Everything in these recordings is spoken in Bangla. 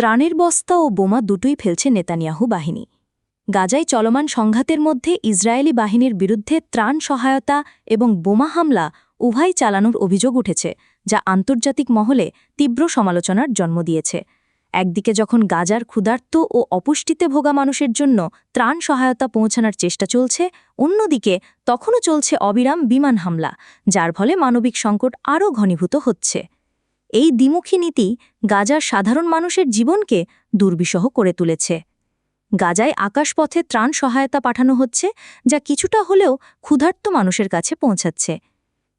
ত্রাণের বস্তা ও বোমা দুটোই ফেলছে নেতানিয়াহু বাহিনী। গাজায় চলমান সংঘাতের মধ্যে ইসরায়েলি বাহিনীর বিরুদ্ধে ত্রাণ সহায়তা এবং বোমা হামলা উভয় চালানোর অভিযোগ উঠেছে, যা আন্তর্জাতিক মহলে তীব্র সমালোচনার জন্ম দিয়েছে। একদিকে যখন গাজার ক্ষুধার্ত ও অপুষ্টিতে ভোগা মানুষের জন্য ত্রাণ সহায়তা পৌঁছানোর চেষ্টা চলছে, অন্যদিকে তখনও চলছে অবিরাম বিমান হামলা, যার ফলে মানবিক সংকট আরও ঘনীভূত হচ্ছে। এই দ্বিমুখী নীতি গাজার সাধারণ মানুষের জীবনকে দুর্বিষহ করে তুলেছে। গাজায় আকাশপথে ত্রাণ সহায়তা পাঠানো হচ্ছে, যা কিছুটা হলেও ক্ষুধার্ত মানুষের কাছে পৌঁছাচ্ছে।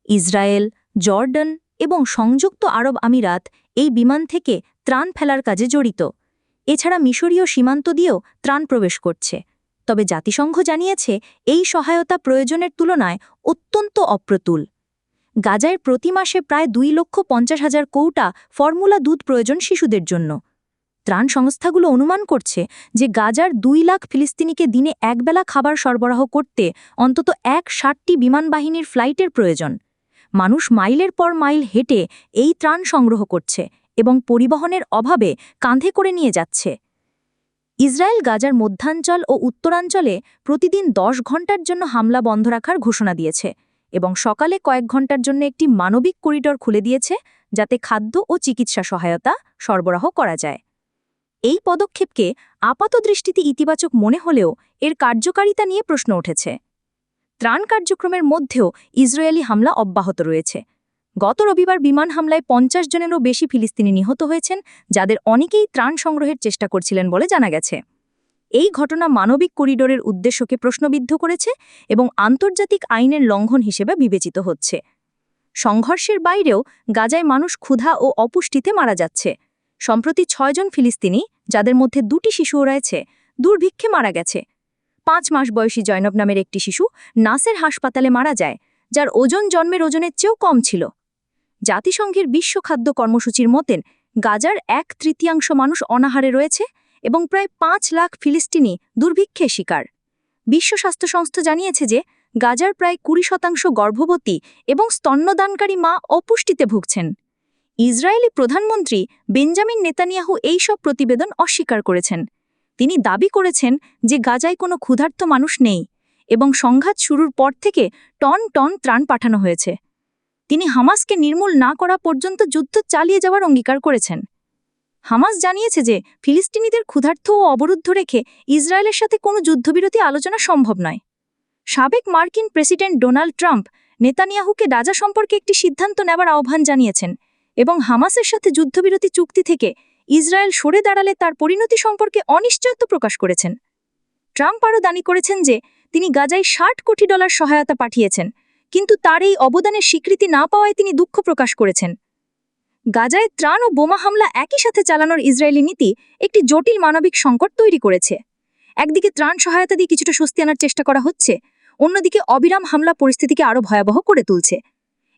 ইসরায়েল, জর্ডান এবং সংযুক্ত আরব আমিরাত এই বিমান থেকে ত্রাণ ফেলার কাজে জড়িত। এছাড়া মিশরীয় সীমান্ত দিয়েও ত্রাণ প্রবেশ করছে। তবে জাতিসংঘ জানিয়েছে, এই সহায়তা প্রয়োজনের তুলনায় অত্যন্ত অপ্রতুল। গাজায় প্রতি মাসে প্রায় দুই লক্ষ পঞ্চাশ হাজার কৌটা ফর্মুলা দুধ প্রয়োজন শিশুদের জন্য। ত্রাণ সংস্থাগুলো অনুমান করছে যে গাজার দুই লাখ ফিলিস্তিনিকে দিনে একবেলা খাবার সরবরাহ করতে অন্তত এক ষাটটি বিমান বাহিনীর ফ্লাইটের প্রয়োজন। মানুষ মাইলের পর মাইল হেঁটে এই ত্রাণ সংগ্রহ করছে এবং পরিবহনের অভাবে কাঁধে করে নিয়ে যাচ্ছে। ইসরায়েল গাজার মধ্যাঞ্চল ও উত্তরাঞ্চলে প্রতিদিন দশ ঘণ্টার জন্য হামলা বন্ধ রাখার ঘোষণা দিয়েছে। এবং সকালে কয়েক ঘণ্টার জন্য একটি মানবিক করিডর খুলে দিয়েছে যাতে খাদ্য ও চিকিৎসা সহায়তা সরবরাহ করা যায়। এই পদক্ষেপকে আপাত দৃষ্টিতে ইতিবাচক মনে হলেও এর কার্যকারিতা নিয়ে প্রশ্ন উঠেছে। ত্রাণ কার্যক্রমের মধ্যেও ইসরায়েলি হামলা অব্যাহত রয়েছে। গত রবিবার বিমান হামলায় পঞ্চাশ জনেরও বেশি ফিলিস্তিনি নিহত হয়েছেন, যাদের অনেকেই ত্রাণ সংগ্রহের চেষ্টা করছিলেন বলে জানা গেছে। এই ঘটনা মানবিক করিডোরের উদ্দেশ্যকে প্রশ্নবিদ্ধ করেছে এবং আন্তর্জাতিক আইনের লঙ্ঘন হিসেবে বিবেচিত হচ্ছে। সংঘর্ষের বাইরেও গাজায় মানুষ ক্ষুধা ও অপুষ্টিতে মারা যাচ্ছে। সম্প্রতি ছয়জন ফিলিস্তিনি, যাদের মধ্যে দুটি শিশুও রয়েছে, দুর্ভিক্ষে মারা গেছে। পাঁচ মাস বয়সী জয়নব নামের একটি শিশু নাসের হাসপাতালে মারা যায়, যার ওজন জন্মের ওজনের চেয়েও কম ছিল। জাতিসংঘের বিশ্ব খাদ্য কর্মসূচির মতেন গাজার এক তৃতীয়াংশ মানুষ অনাহারে রয়েছে এবং প্রায় পাঁচ লাখ ফিলিস্তিনি দুর্ভিক্ষে শিকার। বিশ্ব স্বাস্থ্য সংস্থা জানিয়েছে যে, গাজার প্রায় কুড়ি শতাংশ গর্ভবতী এবং স্তন্যদানকারী মা অপুষ্টিতে ভুগছেন। ইসরায়েলি প্রধানমন্ত্রী বেঞ্জামিন নেতানিয়াহু এই সব প্রতিবেদন অস্বীকার করেছেন। তিনি দাবি করেছেন যে, গাজায় কোনো ক্ষুধার্ত মানুষ নেই এবং সংঘাত শুরুর পর থেকে টন টন ত্রাণ পাঠানো হয়েছে। তিনি হামাসকে নির্মূল না করা পর্যন্ত যুদ্ধ চালিয়ে যাওয়ার অঙ্গীকার করেছেন। হামাস জানিয়েছে যে ফিলিস্তিনিদের ক্ষুধার্থ ও অবরুদ্ধ রেখে ইসরায়েলের সাথে কোনো যুদ্ধবিরতি আলোচনা সম্ভব নয়। সাবেক মার্কিন প্রেসিডেন্ট ডোনাল্ড ট্রাম্প নেতানিয়াহুকে রাজা সম্পর্কে একটি সিদ্ধান্ত নেবার আহ্বান জানিয়েছেন এবং হামাসের সাথে যুদ্ধবিরতি চুক্তি থেকে ইসরায়েল সরে দাঁড়ালে তার পরিণতি সম্পর্কে অনিশ্চয়ত্ব প্রকাশ করেছেন। ট্রাম্প আরও দানি করেছেন যে তিনি গাজায় ষাট কোটি ডলার সহায়তা পাঠিয়েছেন, কিন্তু তার এই অবদানের স্বীকৃতি না পাওয়ায় তিনি দুঃখ প্রকাশ করেছেন। গাজায় ত্রাণ ও বোমা হামলা একই সাথে চালানোর ইসরায়েলি নীতি একটি জটিল মানবিক সংকট তৈরি করেছে। একদিকে ত্রাণ সহায়তা দিয়ে কিছুটা স্বস্তি আনার চেষ্টা করা হচ্ছে, অন্যদিকে অবিরাম হামলা পরিস্থিতিকে আরও ভয়াবহ করে তুলছে।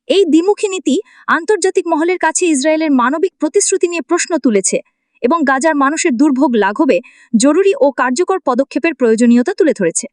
এই দ্বিমুখী নীতি আন্তর্জাতিক মহলের কাছে ইসরায়েলের মানবিক প্রতিশ্রুতি নিয়ে প্রশ্ন তুলেছে এবং গাজার মানুষের দুর্ভোগ লাঘবে জরুরি ও কার্যকর পদক্ষেপের প্রয়োজনীয়তা তুলে ধরেছে।